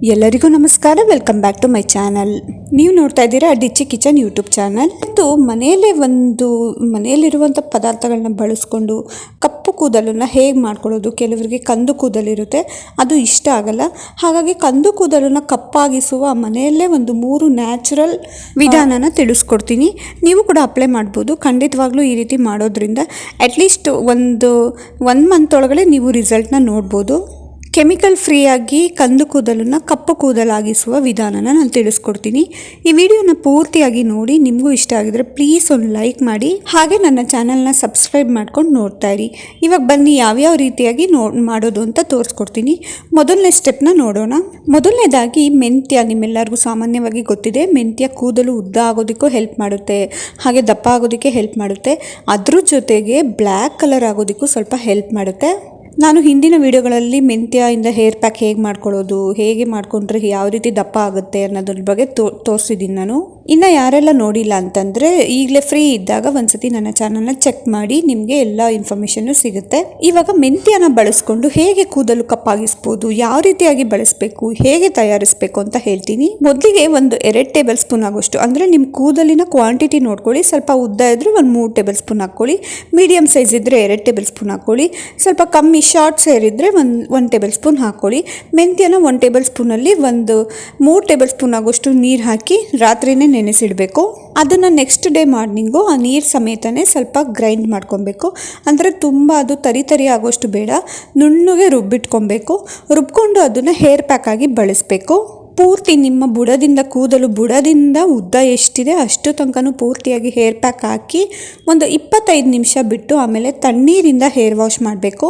ಎಲ್ಲರಿಗೂ ನಮಸ್ಕಾರ. Welcome back to my channel ನೀವು ನೋಡ್ತಾ ಇದ್ದೀರಾ ಡಿಚ್ಚಿ ಕಿಚನ್ ಯೂಟ್ಯೂಬ್ ಚಾನಲ್ ಇದು ಮನೆಯಲ್ಲೇ ಒಂದು, ಮನೆಯಲ್ಲಿರುವಂಥ ಪದಾರ್ಥಗಳನ್ನ ಬಳಸ್ಕೊಂಡು ಕಪ್ಪು ಕೂದಲನ್ನು ಹೇಗೆ ಮಾಡ್ಕೊಳ್ಳೋದು? ಕೆಲವರಿಗೆ ಕಂದು ಕೂದಲಿರುತ್ತೆ. ಅದು ಇಷ್ಟ ಆಗಲ್ಲ. ಹಾಗಾಗಿ ಕಂದು ಕೂದಲನ್ನು ಕಪ್ಪಾಗಿಸುವ ಮನೆಯಲ್ಲೇ ಒಂದು ಮೂರು ನ್ಯಾಚುರಲ್ ವಿಧಾನನ ತಿಳಿಸ್ಕೊಡ್ತೀನಿ. ನೀವು ಕೂಡ ಅಪ್ಲೈ ಮಾಡ್ಬೋದು. ಖಂಡಿತವಾಗ್ಲೂ ಈ ರೀತಿ ಮಾಡೋದ್ರಿಂದ ಅಟ್ಲೀಸ್ಟ್ ಒಂದು ಒನ್ ಮಂತ್ ಒಳಗಡೆ ನೀವು ರಿಸಲ್ಟ್ನ ನೋಡ್ಬೋದು. ಕೆಮಿಕಲ್ ಫ್ರೀಯಾಗಿ ಕಂದು ಕೂದಲನ್ನು ಕಪ್ಪು ಕೂದಲಾಗಿಸುವ ವಿಧಾನನ ನಾನು ತಿಳಿಸ್ಕೊಡ್ತೀನಿ. ಈ ವಿಡಿಯೋನ ಪೂರ್ತಿಯಾಗಿ ನೋಡಿ, ನಿಮಗೂ ಇಷ್ಟ ಆಗಿದ್ರೆ ಪ್ಲೀಸ್ ಒಂದು ಲೈಕ್ ಮಾಡಿ, ಹಾಗೆ ನನ್ನ ಚಾನಲ್ನ ಸಬ್ಸ್ಕ್ರೈಬ್ ಮಾಡ್ಕೊಂಡು ನೋಡ್ತಾ ಇರಿ. ಇವಾಗ ಬನ್ನಿ ಯಾವ್ಯಾವ ರೀತಿಯಾಗಿ ನೋ, ಮಾಡೋದು ಅಂತ ತೋರಿಸ್ಕೊಡ್ತೀನಿ. ಮೊದಲನೇ ಸ್ಟೆಪ್ನ ನೋಡೋಣ. ಮೊದಲನೇದಾಗಿ ಮೆಂತ್ಯ ನಿಮ್ಮೆಲ್ಲರಿಗೂ ಸಾಮಾನ್ಯವಾಗಿ ಗೊತ್ತಿದೆ. ಮೆಂತ್ಯ ಕೂದಲು ಉದ್ದ ಆಗೋದಕ್ಕೂ ಹೆಲ್ಪ್ ಮಾಡುತ್ತೆ, ಹಾಗೆ ದಪ್ಪ ಆಗೋದಕ್ಕೆ ಹೆಲ್ಪ್ ಮಾಡುತ್ತೆ. ಅದ್ರ ಜೊತೆಗೆ ಬ್ಲ್ಯಾಕ್ ಕಲರ್ ಆಗೋದಕ್ಕೂ ಸ್ವಲ್ಪ ಹೆಲ್ಪ್ ಮಾಡುತ್ತೆ. ನಾನು ಹಿಂದಿನ ವಿಡಿಯೋಗಳಲ್ಲಿ ಮೆಂತ್ಯಿಂದ ಹೇರ್ ಪ್ಯಾಕ್ ಹೇಗೆ ಮಾಡ್ಕೊಳ್ಳೋದು, ಹೇಗೆ ಮಾಡ್ಕೊಂಡ್ರೆ ಯಾವ ರೀತಿ ದಪ್ಪ ಆಗುತ್ತೆ ಅನ್ನೋದ್ರ ಬಗ್ಗೆ ತೋ ನಾನು. ಇನ್ನು ಯಾರೆಲ್ಲ ನೋಡಿಲ್ಲ ಅಂತಂದರೆ ಈಗಲೇ ಫ್ರೀ ಇದ್ದಾಗ ಒಂದ್ಸತಿ ನನ್ನ ಚಾನಲ್ನ ಚೆಕ್ ಮಾಡಿ ನಿಮಗೆ ಎಲ್ಲ ಇನ್ಫಾರ್ಮೇಷನ್ನು ಸಿಗುತ್ತೆ. ಇವಾಗ ಮೆಂತ್ಯನ ಬಳಸ್ಕೊಂಡು ಹೇಗೆ ಕೂದಲು ಕಪ್ಪಾಗಿಸ್ಬೋದು, ಯಾವ ರೀತಿಯಾಗಿ ಬಳಸಬೇಕು, ಹೇಗೆ ತಯಾರಿಸಬೇಕು ಅಂತ ಹೇಳ್ತೀನಿ. ಮೊದಲಿಗೆ ಒಂದು ಎರಡು ಟೇಬಲ್ ಸ್ಪೂನ್ ಆಗೋಷ್ಟು, ಅಂದರೆ ನಿಮ್ಮ ಕೂದಲಿನ ಕ್ವಾಂಟಿಟಿ ನೋಡ್ಕೊಳ್ಳಿ, ಸ್ವಲ್ಪ ಉದ್ದ ಇದ್ದರೆ ಒಂದು ಮೂರು ಟೇಬಲ್ ಸ್ಪೂನ್ ಹಾಕ್ಕೊಳ್ಳಿ ಮೀಡಿಯಮ್ ಸೈಜ್ ಇದ್ದರೆ ಎರಡು ಟೇಬಲ್ ಸ್ಪೂನ್ ಹಾಕ್ಕೊಳ್ಳಿ, ಸ್ವಲ್ಪ ಕಮ್ಮಿ ಶಾರ್ಟ್ ಸೇರಿದರೆ ಒಂದು ಒನ್ ಟೇಬಲ್ ಸ್ಪೂನ್ ಹಾಕ್ಕೊಳ್ಳಿ. ಮೆಂತ್ಯನ ಒನ್ ಟೇಬಲ್ ಸ್ಪೂನಲ್ಲಿ ಒಂದು ಮೂರು ಟೇಬಲ್ ಸ್ಪೂನ್ ಆಗೋಷ್ಟು ನೀರು ಹಾಕಿ ರಾತ್ರಿನೇ ನೆನೆಸಿಡಬೇಕು. ಅದನ್ನು ನೆಕ್ಸ್ಟ್ ಡೇ ಮಾರ್ನಿಂಗು ಆ ನೀರು ಸಮೇತನೇ ಸ್ವಲ್ಪ ಗ್ರೈಂಡ್ ಮಾಡ್ಕೊಬೇಕು. ಅಂದರೆ ತುಂಬ ಅದು ತರಿ ತರಿ ಆಗೋಷ್ಟು ಬೇಡ. ನುಣ್ಣಗೆ ರುಬ್ಬಿಟ್ಕೊಬೇಕು. ರುಬ್ಕೊಂಡು ಅದನ್ನು ಹೇರ್ ಪ್ಯಾಕ್ ಆಗಿ ಬಳಸಬೇಕು. ಪೂರ್ತಿ ನಿಮ್ಮ ಬುಡದಿಂದ, ಕೂದಲು ಬುಡದಿಂದ ಉದ್ದ ಎಷ್ಟಿದೆ ಅಷ್ಟು ತನಕನೂ ಪೂರ್ತಿಯಾಗಿ ಹೇರ್ ಪ್ಯಾಕ್ ಹಾಕಿ ಒಂದು ಇಪ್ಪತ್ತೈದು ನಿಮಿಷ ಬಿಟ್ಟು ಆಮೇಲೆ ತಣ್ಣೀರಿಂದ ಹೇರ್ ವಾಶ್ ಮಾಡಬೇಕು.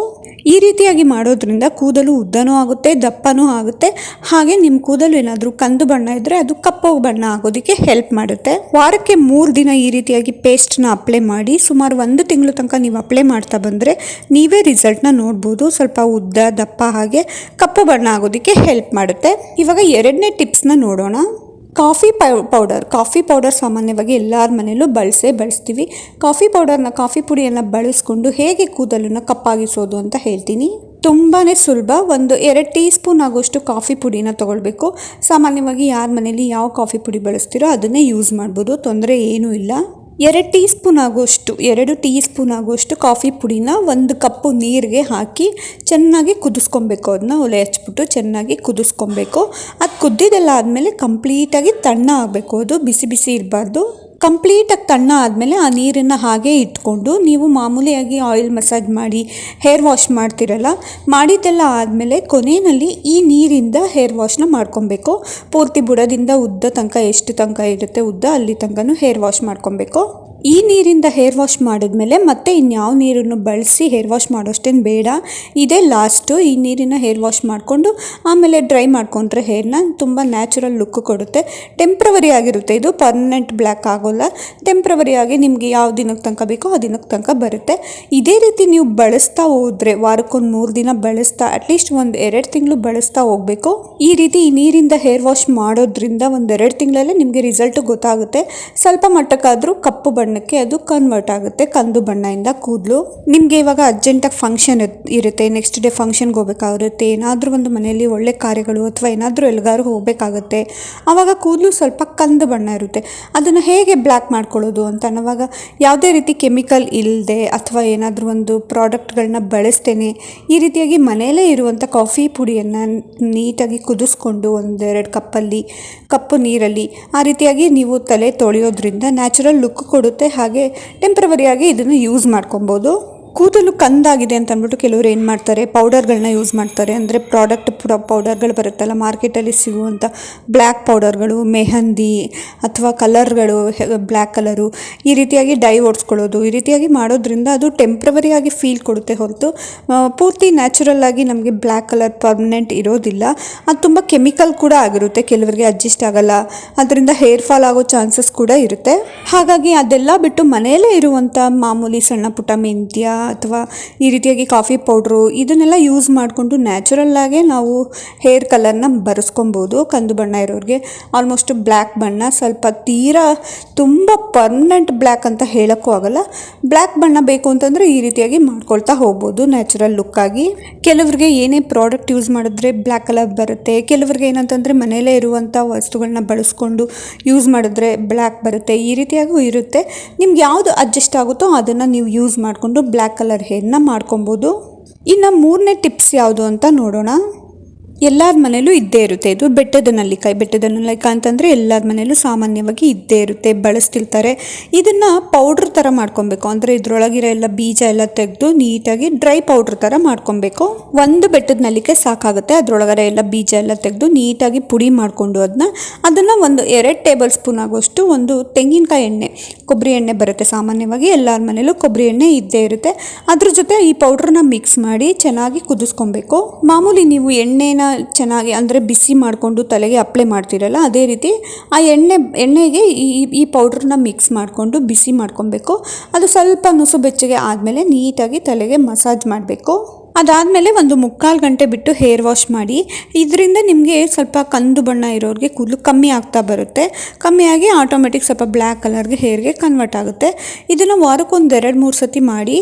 ಈ ರೀತಿಯಾಗಿ ಮಾಡೋದ್ರಿಂದ ಕೂದಲು ಉದ್ದನೂ ಆಗುತ್ತೆ, ದಪ್ಪನೂ ಆಗುತ್ತೆ. ಹಾಗೆ ನಿಮ್ಮ ಕೂದಲು ಏನಾದರೂ ಕಂದು ಬಣ್ಣ ಇದ್ದರೆ ಅದು ಕಪ್ಪು ಬಣ್ಣ ಆಗೋದಕ್ಕೆ ಹೆಲ್ಪ್ ಮಾಡುತ್ತೆ. ವಾರಕ್ಕೆ ಮೂರು ದಿನ ಈ ರೀತಿಯಾಗಿ ಪೇಸ್ಟ್ನ ಅಪ್ಲೈ ಮಾಡಿ, ಸುಮಾರು ಒಂದು ತಿಂಗಳು ತನಕ ನೀವು ಅಪ್ಲೈ ಮಾಡ್ತಾ ಬಂದರೆ ನೀವೇ ರಿಸಲ್ಟ್ನ ನೋಡ್ಬೋದು. ಸ್ವಲ್ಪ ಉದ್ದ, ದಪ್ಪ ಹಾಗೆ ಕಪ್ಪು ಬಣ್ಣ ಆಗೋದಕ್ಕೆ ಹೆಲ್ಪ್ ಮಾಡುತ್ತೆ. ಇವಾಗ ಎರಡನೇ ಟಿಪ್ಸ್ನ ನೋಡೋಣ. ಕಾಫಿ ಪೌಡರ್ ಕಾಫಿ ಪೌಡರ್ ಸಾಮಾನ್ಯವಾಗಿ ಎಲ್ಲರ ಮನೆಯಲ್ಲೂ ಬಳಸೇ ಬಳಸ್ತೀವಿ. ಕಾಫಿ ಪೌಡರ್ನ, ಕಾಫಿ ಪುಡಿಯನ್ನು ಬಳಸ್ಕೊಂಡು ಹೇಗೆ ಕೂದಲನ್ನು ಕಪ್ಪಾಗಿಸೋದು ಅಂತ ಹೇಳ್ತೀನಿ. ತುಂಬಾ ಸುಲಭ, ಒಂದು ಎರಡು ಟೀ ಸ್ಪೂನ್ ಆಗೋಷ್ಟು ಕಾಫಿ ಪುಡಿನ ತೊಗೊಳ್ಬೇಕು. ಸಾಮಾನ್ಯವಾಗಿ ಯಾರ ಮನೇಲಿ ಯಾವ ಕಾಫಿ ಪುಡಿ ಬಳಸ್ತೀರೋ ಅದನ್ನೇ ಯೂಸ್ ಮಾಡ್ಬೋದು, ತೊಂದರೆ ಏನೂ ಇಲ್ಲ. ಎರಡು ಟೀ ಸ್ಪೂನ್ ಆಗುವಷ್ಟು ಎರಡು ಟೀ ಸ್ಪೂನ್ ಆಗುವಷ್ಟು ಕಾಫಿ ಪುಡಿನ ಒಂದು ಕಪ್ಪು ನೀರಿಗೆ ಹಾಕಿ ಚೆನ್ನಾಗಿ ಕುದಿಸ್ಕೊಬೇಕು. ಅದನ್ನ ಒಲೆ ಹಚ್ಬಿಟ್ಟು ಚೆನ್ನಾಗಿ ಕುದಿಸ್ಕೊಬೇಕು. ಅದು ಕುದ್ದಿದ್ದೆಲ್ಲ ಆದಮೇಲೆ ಕಂಪ್ಲೀಟಾಗಿ ತಣ್ಣ ಆಗಬೇಕು. ಅದು ಬಿಸಿ ಬಿಸಿ ಇರಬಾರ್ದು. ಕಂಪ್ಲೀಟಾಗಿ ತಣ್ಣ ಆದಮೇಲೆ ಆ ನೀರನ್ನು ಹಾಗೆ ಇಟ್ಕೊಂಡು ನೀವು ಮಾಮೂಲಿಯಾಗಿ ಆಯಿಲ್ ಮಸಾಜ್ ಮಾಡಿ ಹೇರ್ ವಾಶ್ ಮಾಡ್ತಿರಲ್ಲ, ಮಾಡಿದ್ದೆಲ್ಲ ಆದಮೇಲೆ ಕೊನೆಯಲ್ಲಿ ಈ ನೀರಿಂದ ಹೇರ್ ವಾಶ್ನ ಮಾಡ್ಕೊಬೇಕು. ಪೂರ್ತಿ ಬುಡದಿಂದ ಉದ್ದ ತನಕ ಎಷ್ಟು ತನಕ ಇರುತ್ತೆ ಉದ್ದ, ಅಲ್ಲಿ ತನಕನೂ ಹೇರ್ ವಾಶ್ ಮಾಡ್ಕೊಬೇಕು. ಈ ನೀರಿಂದ ಹೇರ್ ವಾಶ್ ಮಾಡಿದ್ಮೇಲೆ ಮತ್ತೆ ಇನ್ಯಾವ ನೀರನ್ನು ಬಳಸಿ ಹೇರ್ ವಾಶ್ ಮಾಡೋಷ್ಟೇನು ಬೇಡ. ಇದೇ ಲಾಸ್ಟು ಈ ನೀರಿನ ಹೇರ್ ವಾಶ್ ಮಾಡಿಕೊಂಡು ಆಮೇಲೆ ಡ್ರೈ ಮಾಡ್ಕೊಂಡ್ರೆ ಹೇರ್ನ ತುಂಬ ನ್ಯಾಚುರಲ್ ಲುಕ್ ಕೊಡುತ್ತೆ. ಟೆಂಪ್ರವರಿ ಆಗಿರುತ್ತೆ ಇದು ಪರ್ಮನೆಂಟ್ ಬ್ಲ್ಯಾಕ್ ಆಗೋಲ್ಲ. ಟೆಂಪ್ರವರಿ ಆಗಿ ನಿಮಗೆ ಯಾವ ದಿನಕ್ಕೆ ತನಕ ಬೇಕೋ ಆ ದಿನಕ್ಕೆ ತನಕ ಬರುತ್ತೆ. ಇದೇ ರೀತಿ ನೀವು ಬಳಸ್ತಾ ಹೋದರೆ ವಾರಕ್ಕೊಂದು ಮೂರು ದಿನ ಬಳಸ್ತಾ ಅಟ್ಲೀಸ್ಟ್ ಒಂದು ಎರಡು ತಿಂಗಳು ಬಳಸ್ತಾ ಹೋಗಬೇಕು. ಈ ರೀತಿ ಈ ನೀರಿಂದ ಹೇರ್ ವಾಶ್ ಮಾಡೋದ್ರಿಂದ ಎರಡು ತಿಂಗಳಲ್ಲೇ ನಿಮಗೆ ರಿಸಲ್ಟು ಗೊತ್ತಾಗುತ್ತೆ. ಸ್ವಲ್ಪ ಮಟ್ಟಕ್ಕಾದರೂ ಕಪ್ಪು ಬಣ್ಣಕ್ಕೆ ಅದು ಕನ್ವರ್ಟ್ ಆಗುತ್ತೆ, ಕಂದು ಬಣ್ಣದಿಂದ ಕೂದಲು. ನಿಮಗೆ ಇವಾಗ ಅರ್ಜೆಂಟಾಗಿ ಫಂಕ್ಷನ್ ಇರುತ್ತೆ ನೆಕ್ಸ್ಟ್ ಡೇ ಫಂಕ್ಷನ್ಗೆ ಹೋಗ್ಬೇಕಾಗಿರುತ್ತೆ, ಏನಾದರೂ ಒಂದು ಮನೆಯಲ್ಲಿ ಒಳ್ಳೆ ಕಾರ್ಯಗಳು ಅಥವಾ ಏನಾದರೂ ಎಲ್ಗಾರು ಹೋಗಬೇಕಾಗುತ್ತೆ. ಆವಾಗ ಕೂದಲು ಸ್ವಲ್ಪ ಕಂದು ಬಣ್ಣ ಇರುತ್ತೆ. ಅದನ್ನು ಹೇಗೆ ಬ್ಲ್ಯಾಕ್ ಮಾಡ್ಕೊಳ್ಳೋದು ಅಂತ ಅನ್ನೋವಾಗ ಯಾವುದೇ ರೀತಿ ಕೆಮಿಕಲ್ ಇಲ್ಲದೆ ಅಥವಾ ಏನಾದರೂ ಒಂದು ಪ್ರಾಡಕ್ಟ್ಗಳನ್ನ ಬಳಸ್ತೇನೆ, ಈ ರೀತಿಯಾಗಿ ಮನೆಯಲ್ಲೇ ಇರುವಂಥ ಕಾಫಿ ಪುಡಿಯನ್ನು ನೀಟಾಗಿ ಕುದಿಸ್ಕೊಂಡು ಒಂದೆರಡು ಕಪ್ಪಲ್ಲಿ, ಕಪ್ಪು ನೀರಲ್ಲಿ ಆ ರೀತಿಯಾಗಿ ನೀವು ತಲೆ ತೊಳೆಯೋದ್ರಿಂದ ನ್ಯಾಚುರಲ್ ಲುಕ್ ಕೊಡುತ್ತೆ. ಹಾಗೆ ಟೆಂಪ್ರವರಿಯಾಗಿ ಇದನ್ನು ಯೂಸ್ ಮಾಡ್ಕೊಬೋದು. ಕೂದಲು ಕಂದಾಗಿದೆ ಅಂತ ಅಂದ್ಬಿಟ್ಟು ಕೆಲವರು ಏನು ಮಾಡ್ತಾರೆ? ಪೌಡರ್ಗಳನ್ನ ಯೂಸ್ ಮಾಡ್ತಾರೆ. ಅಂದರೆ ಪ್ರಾಡಕ್ಟ್ ಪೌಡರ್ಗಳು ಬರುತ್ತಲ್ಲ ಮಾರ್ಕೆಟಲ್ಲಿ ಸಿಗುವಂಥ ಬ್ಲ್ಯಾಕ್ ಪೌಡರ್ಗಳು ಮೆಹಂದಿ ಅಥವಾ ಕಲರ್ಗಳು ಬ್ಲ್ಯಾಕ್ ಕಲರು ಈ ರೀತಿಯಾಗಿ ಡೈ ಓಡಿಸ್ಕೊಳ್ಳೋದು ಈ ರೀತಿಯಾಗಿ ಮಾಡೋದ್ರಿಂದ ಅದು ಟೆಂಪ್ರವರಿಯಾಗಿ ಫೀಲ್ ಕೊಡುತ್ತೆ ಹೊರತು ಪೂರ್ತಿ ನ್ಯಾಚುರಲ್ ಆಗಿ ನಮಗೆ ಬ್ಲ್ಯಾಕ್ ಕಲರ್ ಪರ್ಮನೆಂಟ್ ಇರೋದಿಲ್ಲ. ಅದು ತುಂಬ ಕೆಮಿಕಲ್ ಕೂಡ ಆಗಿರುತ್ತೆ, ಕೆಲವರಿಗೆ ಅಡ್ಜಸ್ಟ್ ಆಗಲ್ಲ. ಅದರಿಂದ ಹೇರ್ ಫಾಲ್ ಆಗೋ ಚಾನ್ಸಸ್ ಕೂಡ ಇರುತ್ತೆ. ಹಾಗಾಗಿ ಅದೆಲ್ಲ ಬಿಟ್ಟು ಮನೆಯಲ್ಲೇ ಇರುವಂಥ ಮಾಮೂಲಿ ಸಣ್ಣ ಪುಟ್ಟ ಮೆಂತ್ಯ ಅಥವಾ ಈ ರೀತಿಯಾಗಿ ಕಾಫಿ ಪೌಡ್ರು ಇದನ್ನೆಲ್ಲ ಯೂಸ್ ಮಾಡಿಕೊಂಡು ನ್ಯಾಚುರಲ್ಲಾಗೆ ನಾವು ಹೇರ್ ಕಲರ್ನ ಬರೆಸ್ಕೊಬೋದು. ಕಂದು ಬಣ್ಣ ಇರೋರಿಗೆ ಆಲ್ಮೋಸ್ಟ್ ಬ್ಲ್ಯಾಕ್ ಬಣ್ಣ, ಸ್ವಲ್ಪ ತೀರಾ ತುಂಬ ಪರ್ಮನೆಂಟ್ ಬ್ಲ್ಯಾಕ್ ಅಂತ ಹೇಳೋಕ್ಕೂ ಆಗಲ್ಲ. ಬ್ಲ್ಯಾಕ್ ಬಣ್ಣ ಬೇಕು ಅಂತಂದರೆ ಈ ರೀತಿಯಾಗಿ ಮಾಡ್ಕೊಳ್ತಾ ಹೋಗ್ಬೋದು ನ್ಯಾಚುರಲ್ ಲುಕ್ಕಾಗಿ ಕೆಲವ್ರಿಗೆ ಏನೇ ಪ್ರಾಡಕ್ಟ್ ಯೂಸ್ ಮಾಡಿದ್ರೆ ಬ್ಲ್ಯಾಕ್ ಕಲರ್ ಬರುತ್ತೆ, ಕೆಲವ್ರಿಗೆ ಏನಂತಂದರೆ ಮನೆಯಲ್ಲೇ ಇರುವಂಥ ವಸ್ತುಗಳನ್ನ ಬಳಸ್ಕೊಂಡು ಯೂಸ್ ಮಾಡಿದ್ರೆ ಬ್ಲ್ಯಾಕ್ ಬರುತ್ತೆ, ಈ ರೀತಿಯಾಗೂ ಇರುತ್ತೆ. ನಿಮ್ಗೆ ಯಾವುದು ಅಡ್ಜಸ್ಟ್ ಆಗುತ್ತೋ ಅದನ್ನು ನೀವು ಯೂಸ್ ಮಾಡಿಕೊಂಡು ಬ್ಲ್ಯಾಕ್ ಕಲರ್ ಹೇರ್ನ ಮಾಡ್ಕೊಬೋದು. ಇನ್ನು ಮೂರನೇ ಟಿಪ್ಸ್ ಯಾವುದು ಅಂತ ನೋಡೋಣ. ಎಲ್ಲರ ಮನೇಲೂ ಇದ್ದೇ ಇರುತ್ತೆ. ಇದು ಬೆಟ್ಟದ ನಲ್ಲಿಕಾಯಿ ಬೆಟ್ಟದ ನಲ್ಲಿಕಾಯಿ ಅಂತಂದರೆ ಎಲ್ಲರ ಮನೇಲೂ ಸಾಮಾನ್ಯವಾಗಿ ಇದ್ದೇ ಇರುತ್ತೆ, ಬಳಸ್ತಿರ್ತಾರೆ. ಇದನ್ನು ಪೌಡ್ರ್ ಥರ ಮಾಡ್ಕೊಬೇಕು. ಅಂದರೆ ಇದರೊಳಗಿರೋ ಎಲ್ಲ ಬೀಜ ಎಲ್ಲ ತೆಗೆದು ನೀಟಾಗಿ ಡ್ರೈ ಪೌಡ್ರ್ ಥರ ಮಾಡ್ಕೊಬೇಕು. ಒಂದು ಬೆಟ್ಟದ ನಲ್ಲಿಕಾಯಿ ಸಾಕಾಗುತ್ತೆ. ಅದರೊಳಗಡೆ ಎಲ್ಲ ಬೀಜ ಎಲ್ಲ ತೆಗೆದು ನೀಟಾಗಿ ಪುಡಿ ಮಾಡಿಕೊಂಡು ಅದನ್ನ ಅದನ್ನು ಒಂದು ಎರಡು ಟೇಬಲ್ ಸ್ಪೂನ್ ಆಗೋಷ್ಟು ಒಂದು ತೆಂಗಿನಕಾಯಿ ಎಣ್ಣೆ, ಕೊಬ್ಬರಿ ಎಣ್ಣೆ ಬರುತ್ತೆ. ಸಾಮಾನ್ಯವಾಗಿ ಎಲ್ಲರ ಮನೇಲೂ ಕೊಬ್ಬರಿ ಎಣ್ಣೆ ಇದ್ದೇ ಇರುತ್ತೆ. ಅದ್ರ ಜೊತೆ ಈ ಪೌಡ್ರನ್ನ ಮಿಕ್ಸ್ ಮಾಡಿ ಚೆನ್ನಾಗಿ ಕುದಿಸ್ಕೊಬೇಕು. ಮಾಮೂಲಿ ನೀವು ಎಣ್ಣೆನ ಚೆನ್ನಾಗಿ ಅಂದರೆ ಬಿಸಿ ಮಾಡಿಕೊಂಡು ತಲೆಗೆ ಅಪ್ಲೈ ಮಾಡ್ತೀರಲ್ಲ, ಅದೇ ರೀತಿ ಆ ಎಣ್ಣೆ, ಎಣ್ಣೆಗೆ ಈ ಈ ಪೌಡ್ರನ್ನ ಮಿಕ್ಸ್ ಮಾಡಿಕೊಂಡು ಬಿಸಿ ಮಾಡ್ಕೊಬೇಕು. ಅದು ಸ್ವಲ್ಪ ನುಸು ಬೆಚ್ಚಗೆ ಆದಮೇಲೆ ನೀಟಾಗಿ ತಲೆಗೆ ಮಸಾಜ್ ಮಾಡಬೇಕು. ಅದಾದಮೇಲೆ ಒಂದು ಮುಕ್ಕಾಲು ಗಂಟೆ ಬಿಟ್ಟು ಹೇರ್ ವಾಶ್ ಮಾಡಿ, ಇದರಿಂದ ನಿಮಗೆ ಸ್ವಲ್ಪ ಕಂದು ಬಣ್ಣ ಇರೋರಿಗೆ ಕೂದಲು ಕಮ್ಮಿ ಆಗ್ತಾ ಬರುತ್ತೆ. ಕಮ್ಮಿಯಾಗಿ ಆಟೋಮೆಟಿಕ್ ಸ್ವಲ್ಪ ಬ್ಲ್ಯಾಕ್ ಕಲರ್ಗೆ ಹೇರ್ಗೆ ಕನ್ವರ್ಟ್ ಆಗುತ್ತೆ. ಇದನ್ನು ವಾರಕ್ಕೊಂದು ಎರಡು, ಮೂರು ಸತಿ ಮಾಡಿ,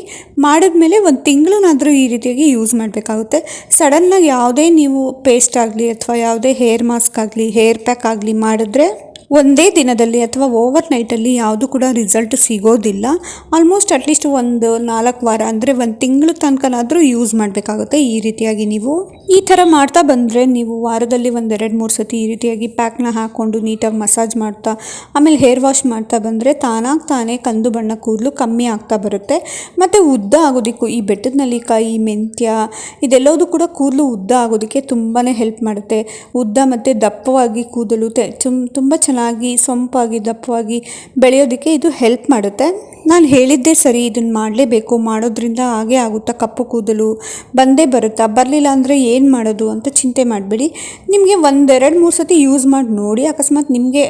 ಮಾಡಿದ್ಮೇಲೆ ಒಂದು ತಿಂಗಳನ್ನಾದರೂ ಈ ರೀತಿಯಾಗಿ ಯೂಸ್ ಮಾಡಬೇಕಾಗುತ್ತೆ. ಸಡನ್ನಾಗಿ ಯಾವುದೇ ನೀವು ಪೇಸ್ಟ್ ಆಗಲಿ ಅಥವಾ ಯಾವುದೇ ಹೇರ್ ಮಾಸ್ಕ್ ಆಗಲಿ ಹೇರ್ ಪ್ಯಾಕ್ ಆಗಲಿ ಮಾಡಿದ್ರೆ ಒಂದೇ ದಿನದಲ್ಲಿ ಅಥವಾ ಓವರ್ ನೈಟಲ್ಲಿ ಯಾವುದು ಕೂಡ ರಿಸಲ್ಟ್ ಸಿಗೋದಿಲ್ಲ. ಆಲ್ಮೋಸ್ಟ್ ಅಟ್ಲೀಸ್ಟ್ ಒಂದು ನಾಲ್ಕು ವಾರ ಅಂದರೆ ಒಂದು ತಿಂಗಳ ತನಕನಾದರೂ ಯೂಸ್ ಮಾಡಬೇಕಾಗುತ್ತೆ ಈ ರೀತಿಯಾಗಿ ನೀವು. ಈ ಥರ ಮಾಡ್ತಾ ಬಂದರೆ ನೀವು ವಾರದಲ್ಲಿ ಒಂದೆರಡು ಮೂರು ಸತಿ ಈ ರೀತಿಯಾಗಿ ಪ್ಯಾಕ್ನ ಹಾಕ್ಕೊಂಡು ನೀಟಾಗಿ ಮಸಾಜ್ ಮಾಡ್ತಾ, ಆಮೇಲೆ ಹೇರ್ ವಾಶ್ ಮಾಡ್ತಾ ಬಂದರೆ ತಾನಾಗಿ ತಾನೇ ಕಂದು ಬಣ್ಣ ಕೂದಲು ಕಮ್ಮಿ ಆಗ್ತಾ ಬರುತ್ತೆ. ಮತ್ತು ಉದ್ದ ಆಗೋದಕ್ಕೂ ಈ ಬೆಟ್ಟದ ನಲ್ಲಿಕಾಯಿ, ಮೆಂತ್ಯ ಇದೆಲ್ಲವೂ ಕೂಡ ಕೂದಲು ಉದ್ದ ಆಗೋದಕ್ಕೆ ತುಂಬಾ ಹೆಲ್ಪ್ ಮಾಡುತ್ತೆ. ಉದ್ದ ಮತ್ತು ದಪ್ಪವಾಗಿ ಕೂದಲು ತುಂಬ ಚೆನ್ನಾಗಿ ಸೊಂಪಾಗಿ, ದಪ್ಪವಾಗಿ ಬೆಳೆಯೋದಕ್ಕೆ ಇದು ಹೆಲ್ಪ್ ಮಾಡುತ್ತೆ. ನಾನು ಹೇಳಿದ್ದೆ ಸರಿ ಇದನ್ನು ಮಾಡಲೇಬೇಕು, ಮಾಡೋದ್ರಿಂದ ಹಾಗೆ ಆಗುತ್ತಾ, ಕಪ್ಪು ಕೂದಲು ಬಂದೇ ಬರುತ್ತಾ, ಬರಲಿಲ್ಲ ಅಂದರೆ ಏನು ಮಾಡೋದು ಅಂತ ಚಿಂತೆ ಮಾಡಬೇಡಿ. ನಿಮಗೆ ಒಂದೆರಡು ಮೂರು ಸತಿ ಯೂಸ್ ಮಾಡಿ ನೋಡಿ, ಅಕಸ್ಮಾತ್ ನಿಮಗೆ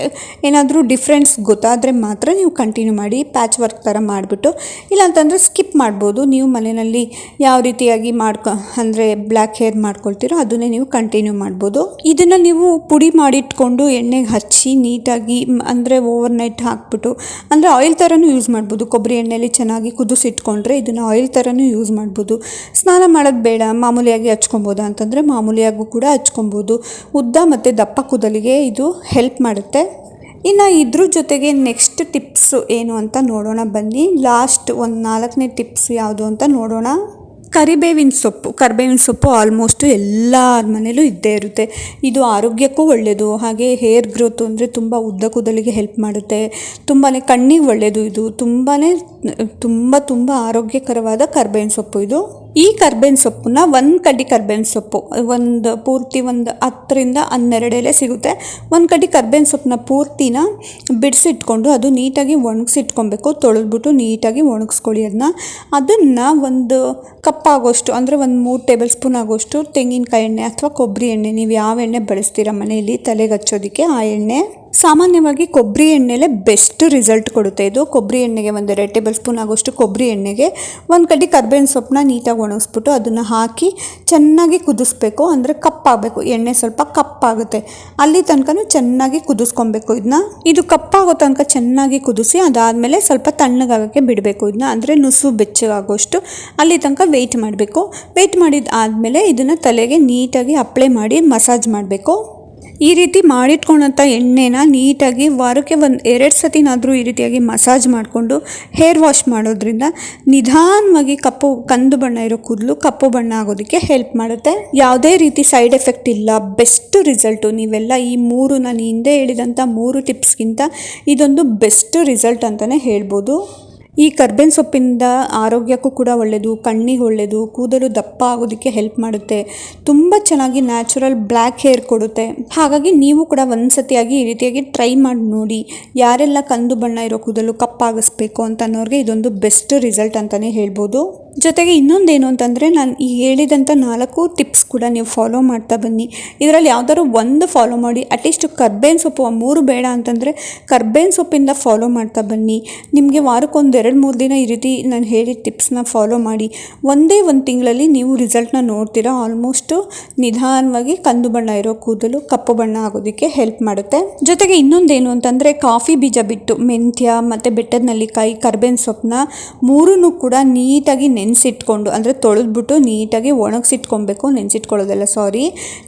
ಏನಾದರೂ ಡಿಫ್ರೆನ್ಸ್ ಗೊತ್ತಾದರೆ ಮಾತ್ರ ನೀವು ಕಂಟಿನ್ಯೂ ಮಾಡಿ ಪ್ಯಾಚ್ ವರ್ಕ್ ಥರ ಮಾಡಿಬಿಟ್ಟು, ಇಲ್ಲಾಂತಂದರೆ ಸ್ಕಿಪ್ ಮಾಡ್ಬೋದು. ನೀವು ಮನೆಯಲ್ಲಿ ಯಾವ ರೀತಿಯಾಗಿ ಮಾಡ್ಕೊ, ಅಂದರೆ ಬ್ಲ್ಯಾಕ್ ಹೇರ್ ಮಾಡ್ಕೊಳ್ತೀರೋ ಅದನ್ನೇ ನೀವು ಕಂಟಿನ್ಯೂ ಮಾಡ್ಬೋದು. ಇದನ್ನು ನೀವು ಪುಡಿ ಮಾಡಿಟ್ಕೊಂಡು ಎಣ್ಣೆಗೆ ಹಚ್ಚಿ ನೀಟಾಗಿ ಅಂದರೆ ಓವರ್ ನೈಟ್ ಹಾಕ್ಬಿಟ್ಟು, ಅಂದರೆ ಆಯಿಲ್ ಥರನೂ ಯೂಸ್ ಮಾಡ್ಬೋದು. ಕೊಬ್ಬರಿ ಎಣ್ಣೆಯಲ್ಲಿ ಚೆನ್ನಾಗಿ ಕುದಿಸಿಟ್ಕೊಂಡ್ರೆ ಇದನ್ನು ಆಯಿಲ್ ಥರನೂ ಯೂಸ್ ಮಾಡ್ಬೋದು. ಸ್ನಾನ ಮಾಡೋದು ಬೇಡ, ಮಾಮೂಲಿಯಾಗಿ ಹಚ್ಕೊಬೋದು ಅಂತಂದರೆ ಮಾಮೂಲಿಯಾಗೂ ಕೂಡ ಹಚ್ಕೊಬೋದು. ಉದ್ದ ಮತ್ತು ದಪ್ಪ ಕೂದಲಿಗೆ ಇದು ಹೆಲ್ಪ್ ಮಾಡುತ್ತೆ. ಇನ್ನು ಇದ್ರ ಜೊತೆಗೆ ನೆಕ್ಸ್ಟ್ ಟಿಪ್ಸು ಏನು ಅಂತ ನೋಡೋಣ ಬನ್ನಿ. ಲಾಸ್ಟ್ ಒಂದು ನಾಲ್ಕನೇ ಟಿಪ್ಸ್ ಯಾವುದು ಅಂತ ನೋಡೋಣ. ಕರಿಬೇವಿನ ಸೊಪ್ಪು ಕರಿಬೇವಿನ ಸೊಪ್ಪು ಆಲ್ಮೋಸ್ಟು ಎಲ್ಲರ ಮನೇಲೂ ಇದ್ದೇ ಇರುತ್ತೆ. ಇದು ಆರೋಗ್ಯಕ್ಕೂ ಒಳ್ಳೆಯದು ಹಾಗೆ ಹೇರ್ ಗ್ರೋತ್ ಅಂದರೆ ತುಂಬ ಉದ್ದ ಕೂದಲಿಗೆ ಹೆಲ್ಪ್ ಮಾಡುತ್ತೆ. ತುಂಬಾ ಕಣ್ಣಿಗೆ ಒಳ್ಳೆಯದು ಇದು. ತುಂಬಾ ತುಂಬ ತುಂಬ ಆರೋಗ್ಯಕರವಾದ ಕರಿಬೇವಿನ ಸೊಪ್ಪು ಇದು. ಈ ಕರ್ಬೇವಿನ ಸೊಪ್ಪನ್ನ ಒಂದು ಕಡ್ಡಿ ಕರ್ಬೇವಿನ ಸೊಪ್ಪು, ಒಂದು ಪೂರ್ತಿ ಒಂದು ಹತ್ತರಿಂದ ಹನ್ನೆರಡು ಎಲೆ ಸಿಗುತ್ತೆ. ಒಂದು ಕಡ್ಡಿ ಕರ್ಬೇವಿನ ಸೊಪ್ಪನ್ನ ಪೂರ್ತಿನ ಬಿಡಿಸಿಟ್ಕೊಂಡು ಅದು ನೀಟಾಗಿ ಒಣಗಿಸಿಟ್ಕೊಬೇಕು. ತೊಳೆದ್ಬಿಟ್ಟು ನೀಟಾಗಿ ಒಣಗಿಸ್ಕೊಳ್ಳಿ ಅದನ್ನ ಅದನ್ನು ಒಂದು ಕಪ್ಪಾಗೋಷ್ಟು ಅಂದರೆ ಒಂದು ಮೂರು ಟೇಬಲ್ ಸ್ಪೂನ್ ಆಗೋಷ್ಟು ತೆಂಗಿನಕಾಯಿ ಎಣ್ಣೆ ಅಥವಾ ಕೊಬ್ಬರಿ ಎಣ್ಣೆ, ನೀವು ಯಾವ ಎಣ್ಣೆ ಬಳಸ್ತೀರ ಮನೆಯಲ್ಲಿ ತಲೆಗೆ ಹಚ್ಚೋದಕ್ಕೆ ಆ ಎಣ್ಣೆ. ಸಾಮಾನ್ಯವಾಗಿ ಕೊಬ್ಬರಿ ಎಣ್ಣೆಲೇ ಬೆಸ್ಟ್ ರಿಸಲ್ಟ್ ಕೊಡುತ್ತೆ. ಇದು ಕೊಬ್ಬರಿ ಎಣ್ಣೆಗೆ ಒಂದು ಎರಡು ಟೇಬಲ್ ಸ್ಪೂನ್ ಆಗೋಷ್ಟು ಕೊಬ್ಬರಿ ಎಣ್ಣೆಗೆ ಒಂದು ಕಡ್ಡಿ ಕರ್ಬೇವಿನ ಸೊಪ್ಪನ್ನ ನೀಟಾಗಿ ಒಣಗಿಸ್ಬಿಟ್ಟು ಅದನ್ನು ಹಾಕಿ ಚೆನ್ನಾಗಿ ಕುದಿಸ್ಬೇಕು. ಅಂದರೆ ಕಪ್ಪಾಗಬೇಕು. ಎಣ್ಣೆ ಸ್ವಲ್ಪ ಕಪ್ಪಾಗುತ್ತೆ. ಅಲ್ಲಿ ತನಕನೂ ಚೆನ್ನಾಗಿ ಕುದಿಸ್ಕೊಬೇಕು ಇದನ್ನ ಇದು ಕಪ್ಪಾಗೋ ತನಕ ಚೆನ್ನಾಗಿ ಕುದಿಸಿ ಅದಾದಮೇಲೆ ಸ್ವಲ್ಪ ತಣ್ಣಗಾಗೋಕ್ಕೆ ಬಿಡಬೇಕು ಇದನ್ನ ಅಂದರೆ ನುಸು ಬೆಚ್ಚಗಾಗೋಷ್ಟು ಅಲ್ಲಿ ತನಕ ವೆಯ್ಟ್ ಮಾಡಬೇಕು. ವೆಯ್ಟ್ ಮಾಡಿದ ಆದಮೇಲೆ ಇದನ್ನು ತಲೆಗೆ ನೀಟಾಗಿ ಅಪ್ಲೈ ಮಾಡಿ ಮಸಾಜ್ ಮಾಡಬೇಕು. ಈ ರೀತಿ ಮಾಡಿಟ್ಕೊಂಡಂಥ ಎಣ್ಣೆನ ನೀಟಾಗಿ ವಾರಕ್ಕೆ ಒಂದು ಎರಡು ಸತಿನಾದರೂ ಈ ರೀತಿಯಾಗಿ ಮಸಾಜ್ ಮಾಡಿಕೊಂಡು ಹೇರ್ ವಾಶ್ ಮಾಡೋದ್ರಿಂದ ನಿಧಾನವಾಗಿ ಕಪ್ಪು ಕಂದು ಬಣ್ಣ ಇರೋ ಕೂದಲು ಕಪ್ಪು ಬಣ್ಣ ಆಗೋದಕ್ಕೆ ಹೆಲ್ಪ್ ಮಾಡುತ್ತೆ. ಯಾವುದೇ ರೀತಿ ಸೈಡ್ ಎಫೆಕ್ಟ್ ಇಲ್ಲ. ಬೆಸ್ಟ್ ರಿಸಲ್ಟು ನೀವೆಲ್ಲ ಈ ಮೂರು ನಾನು ಹಿಂದೆ ಹೇಳಿದಂಥ ಮೂರು ಟಿಪ್ಸ್ಗಿಂತ ಇದೊಂದು ಬೆಸ್ಟ್ ರಿಸಲ್ಟ್ ಅಂತಲೇ ಹೇಳ್ಬೋದು. ಈ ಕರ್ಬೇವಿನ ಸೊಪ್ಪಿಂದ ಆರೋಗ್ಯಕ್ಕೂ ಕೂಡ ಒಳ್ಳೆಯದು ಕಣ್ಣಿಗೆ ಒಳ್ಳೆಯದು ಕೂದಲು ದಪ್ಪ ಆಗೋದಕ್ಕೆ ಹೆಲ್ಪ್ ಮಾಡುತ್ತೆ. ತುಂಬ ಚೆನ್ನಾಗಿ ನ್ಯಾಚುರಲ್ ಬ್ಲ್ಯಾಕ್ ಹೇರ್ ಕೊಡುತ್ತೆ. ಹಾಗಾಗಿ ನೀವು ಕೂಡ ಒಂದು ಸತಿಯಾಗಿ ಈ ರೀತಿಯಾಗಿ ಟ್ರೈ ಮಾಡಿ ನೋಡಿ. ಯಾರೆಲ್ಲ ಕಂದು ಬಣ್ಣ ಇರೋ ಕೂದಲು ಕಪ್ಪಾಗಿಸ್ಬೇಕು ಅಂತ ಅನ್ನೋರಿಗೆ ಇದೊಂದು ಬೆಸ್ಟ್ ರಿಸಲ್ಟ್ ಅಂತಲೇ ಹೇಳ್ಬೋದು. ಜೊತೆಗೆ ಇನ್ನೊಂದೇನು ಅಂತಂದರೆ ನಾನು ಈ ಹೇಳಿದಂಥ ನಾಲ್ಕು ಟಿಪ್ಸ್ ಕೂಡ ನೀವು ಫಾಲೋ ಮಾಡ್ತಾ ಬನ್ನಿ. ಇದರಲ್ಲಿ ಯಾವ್ದಾದ್ರು ಒಂದು ಫಾಲೋ ಮಾಡಿ ಅಟ್ಲೀಸ್ಟ್ ಕರ್ಬೇವಿನ ಸೊಪ್ಪು ಮೂರು ಬೇಡ ಅಂತಂದರೆ ಕರ್ಬೇವಿನ ಸೊಪ್ಪಿಂದ ಫಾಲೋ ಮಾಡ್ತಾ ಬನ್ನಿ. ನಿಮಗೆ ವಾರಕ್ಕೊಂದು ಎರಡು ಮೂರು ದಿನ ಈ ರೀತಿ ನಾನು ಹೇಳಿದ ಟಿಪ್ಸ್ನ ಫಾಲೋ ಮಾಡಿ. ಒಂದೇ ಒಂದು ತಿಂಗಳಲ್ಲಿ ನೀವು ರಿಸಲ್ಟ್ನ ನೋಡ್ತೀರಾ ಆಲ್ಮೋಸ್ಟು ನಿಧಾನವಾಗಿ ಕಂದು ಬಣ್ಣ ಇರೋ ಕೂದಲು ಕಪ್ಪು ಬಣ್ಣ ಆಗೋದಕ್ಕೆ ಹೆಲ್ಪ್ ಮಾಡುತ್ತೆ. ಜೊತೆಗೆ ಇನ್ನೊಂದೇನು ಅಂತಂದರೆ ಕಾಫಿ ಬೀಜ ಬಿಟ್ಟು ಮೆಂತ್ಯ ಮತ್ತು ಬೆಟ್ಟದ ನಲ್ಲಿಕಾಯಿ, ಕರ್ಬೇವಿನ ಸೊಪ್ಪನ್ನ ಮೂರನ್ನು ಕೂಡ ನೀಟಾಗಿ ನೆನೆಸಿಟ್ಕೊಂಡು, ಅಂದರೆ ತೊಳೆದ್ಬಿಟ್ಟು ನೀಟಾಗಿ ಒಣಗಿಸಿಟ್ಕೊಬೇಕು, ನೆನೆಸಿಟ್ಕೊಳ್ಳೋದಲ್ಲ ಸಾರಿ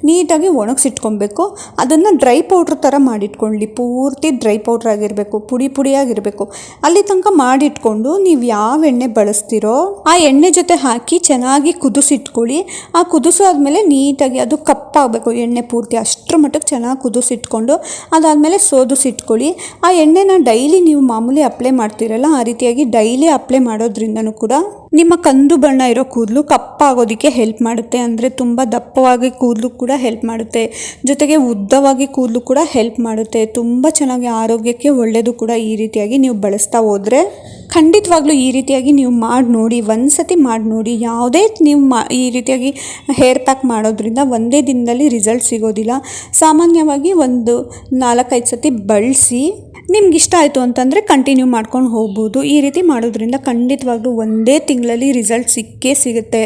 ನೀಟಾಗಿ ಒಣಗಿಸಿಟ್ಕೊಬೇಕು. ಅದನ್ನು ಡ್ರೈ ಪೌಡ್ರ್ ಥರ ಮಾಡಿಟ್ಕೊಳ್ಳಿ, ಪೂರ್ತಿ ಡ್ರೈ ಪೌಡ್ರ್ ಆಗಿರಬೇಕು, ಪುಡಿ ಪುಡಿಯಾಗಿರಬೇಕು ಅಲ್ಲಿ ತನಕ ಮಾಡಿಟ್ಕೊಂಡು ನೀವು ಯಾವ ಎಣ್ಣೆ ಬಳಸ್ತೀರೋ, ಆ ಎಣ್ಣೆ ಜೊತೆ ಹಾಕಿ ಚೆನ್ನಾಗಿ ಕುದಿಸಿಟ್ಕೊಳ್ಳಿ. ಆ ಕುದಿಸಾದ್ಮೇಲೆ ನೀಟಾಗಿ ಅದು ಕಪ್ಪಾಗಬೇಕು ಎಣ್ಣೆ ಪೂರ್ತಿ ಅಷ್ಟರ ಮಟ್ಟಕ್ಕೆ ಚೆನ್ನಾಗಿ ಕುದಿಸಿಟ್ಕೊಂಡು, ಅದಾದಮೇಲೆ ಸೋದಿಸಿಟ್ಕೊಳ್ಳಿ. ಆ ಎಣ್ಣೆನ ಡೈಲಿ ನೀವು ಮಾಮೂಲಿ ಅಪ್ಲೈ ಮಾಡ್ತೀರಲ್ಲ, ಆ ರೀತಿಯಾಗಿ ಡೈಲಿ ಅಪ್ಲೈ ಮಾಡೋದ್ರಿಂದನೂ ಕೂಡ ನಿಮ್ಮ ಕಂದು ಬಣ್ಣ ಇರೋ ಕೂದಲು ಕಪ್ಪಾಗೋದಕ್ಕೆ ಹೆಲ್ಪ್ ಮಾಡುತ್ತೆ ಅಂದರೆ ತುಂಬ ದಪ್ಪವಾಗಿ ಕೂದಲು ಕೂಡ ಹೆಲ್ಪ್ ಮಾಡುತ್ತೆ. ಜೊತೆಗೆ ಉದ್ದವಾಗಿ ಕೂದಲು ಕೂಡ ಹೆಲ್ಪ್ ಮಾಡುತ್ತೆ. ತುಂಬ ಚೆನ್ನಾಗಿ ಆರೋಗ್ಯಕ್ಕೆ ಒಳ್ಳೆಯದು ಕೂಡ ಈ ರೀತಿಯಾಗಿ ನೀವು ಬಳಸ್ತಾ ಹೋದರೆ ಖಂಡಿತವಾಗ್ಲೂ ಈ ರೀತಿಯಾಗಿ ನೀವು ಮಾಡಿ ನೋಡಿ ಒಂದು ಸತಿ ಮಾಡಿ ನೋಡಿ, ಯಾವುದೇ ನೀವು ಮಾ ಈ ರೀತಿಯಾಗಿ ಹೇರ್ ಪ್ಯಾಕ್ ಮಾಡೋದ್ರಿಂದ ಒಂದೇ ದಿನದಲ್ಲಿ ರಿಸಲ್ಟ್ ಸಿಗೋದಿಲ್ಲ. ಸಾಮಾನ್ಯವಾಗಿ ಒಂದು ನಾಲ್ಕೈದು ಸತಿ ಬಳಸಿ ನಿಮ್ಗೆ ಇಷ್ಟ ಆಯಿತು ಅಂತಂದರೆ ಕಂಟಿನ್ಯೂ ಮಾಡ್ಕೊಂಡು ಹೋಗ್ಬೋದು. ಈ ರೀತಿ ಮಾಡೋದ್ರಿಂದ ಖಂಡಿತವಾಗ್ಲೂ ಒಂದೇ ತಿಂಗಳಲ್ಲಿ ರಿಸಲ್ಟ್ ಸಿಕ್ಕೇ ಸಿಗುತ್ತೆ.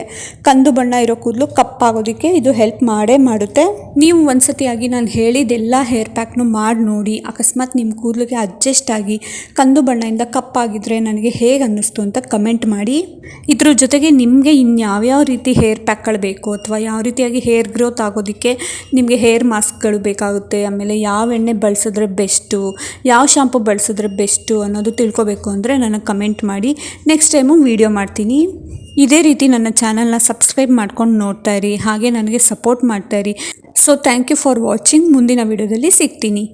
ಕಂದು ಬಣ್ಣ ಇರೋ ಕೂದಲು ಕಪ್ಪಾಗೋದಕ್ಕೆ ಇದು ಹೆಲ್ಪ್ ಮಾಡೇ ಮಾಡುತ್ತೆ. ನೀವು ಒಂದ್ಸತಿಯಾಗಿ ನಾನು ಹೇಳಿದೆಲ್ಲ ಹೇರ್ ಪ್ಯಾಕ್ನು ಮಾಡಿ ನೋಡಿ, ಅಕಸ್ಮಾತ್ ನಿಮ್ಮ ಕೂದಲಿಗೆ ಅಡ್ಜಸ್ಟ್ ಆಗಿ ಕಂದು ಬಣ್ಣದಿಂದ ಕಪ್ಪಾಗಿದ್ರೆ ನನಗೆ ಹೇಗೆ ಅನ್ನಿಸ್ತು ಅಂತ ಕಮೆಂಟ್ ಮಾಡಿ. ಇದ್ರ ಜೊತೆಗೆ ನಿಮಗೆ ಇನ್ಯಾವ್ಯಾವ ರೀತಿ ಹೇರ್ ಪ್ಯಾಕ್ಗಳು ಬೇಕು ಅಥವಾ ಯಾವ ರೀತಿಯಾಗಿ ಹೇರ್ ಗ್ರೋತ್ ಆಗೋದಕ್ಕೆ ನಿಮಗೆ ಹೇರ್ ಮಾಸ್ಕ್ಗಳು ಬೇಕಾಗುತ್ತೆ, ಆಮೇಲೆ ಯಾವ ಎಣ್ಣೆ ಬಳಸಿದ್ರೆ ಬೆಸ್ಟು ಯಾವ ಶಾಂಪು ಬಳಸಿದ್ರೆ ಬೆಸ್ಟು ಅನ್ನೋದು ತಿಳ್ಕೊಬೇಕು ಅಂದರೆ ನನಗೆ ಕಮೆಂಟ್ ಮಾಡಿ. ನೆಕ್ಸ್ಟ್ ಟೈಮು ವೀಡಿಯೋ ಮಾಡ್ತೀನಿ. ಇದೇ ರೀತಿ ನನ್ನ ಚಾನಲ್ನ ಸಬ್ಸ್ಕ್ರೈಬ್ ಮಾಡ್ಕೊಂಡು ನೋಡ್ತಾ ಇರಿ. ಹಾಗೆ ನನಗೆ ಸಪೋರ್ಟ್ ಮಾಡ್ತಾ ಇರಿ. So thank you for watching ಮುಂದಿನ ವೀಡಿಯೋದಲ್ಲಿ ಸಿಗ್ತೀನಿ.